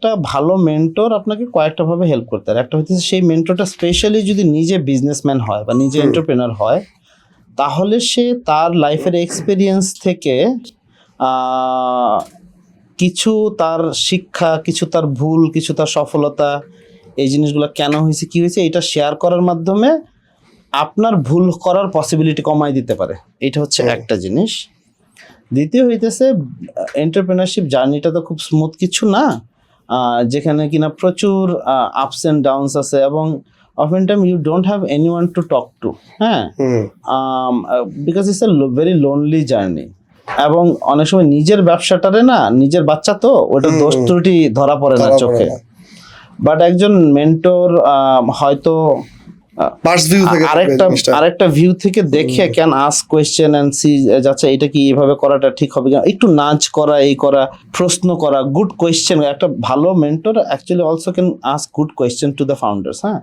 একটা ভালো মেন্টর আপনাকে কয়েকটা ভাবে হেল্প করতে পারে। একটা হচ্ছে সেই মেন্টরটা স্পেশালি যদি নিজে বিজনেসম্যান হয় বা নিজে। এন্টারপ্রেনার হয় তাহলে সে তার লাইফের এক্সপিরিয়েন্স থেকে কিছু তার শিক্ষা কিছু তার ভুল কিছু তার সফলতা এই জিনিসগুলো কেন হয়েছে কি হয়েছে এটা শেয়ার করার মাধ্যমে আপনার ভুল করার পসিবিলিটি কমাই দিতে পারে। এটা হচ্ছে একটা জিনিস। দ্বিতীয় হইতেছে এন্টারপ্রেনারশিপ জার্নিটা তো খুব স্মুথ কিছু না। যেখানে কিনা প্রচুর আপস অ্যান্ড ডাউনস আছে এবং often time you don't have anyone to talk to হ্যাঁ because it's a very lonely journey এবং অনেক সময় নিজের ব্যবসাটারে না নিজের বাচ্চা তো ওটা দোষ ত্রুটি ধরা পড়ে না চোখে। বাট একজন মেন্টর হয়তো পার্স ভিউ থেকে আরেকটা আরেকটা ভিউ থেকে দেখে can ask question and see যাচ্ছে এটা কি এভাবে করাটা ঠিক হবে কিনা। একটু নাচ করা এই করা প্রশ্ন করা গুড কোয়েশ্চেন একটা ভালো mentor actually also can ask good question to the founders হ্যাঁ?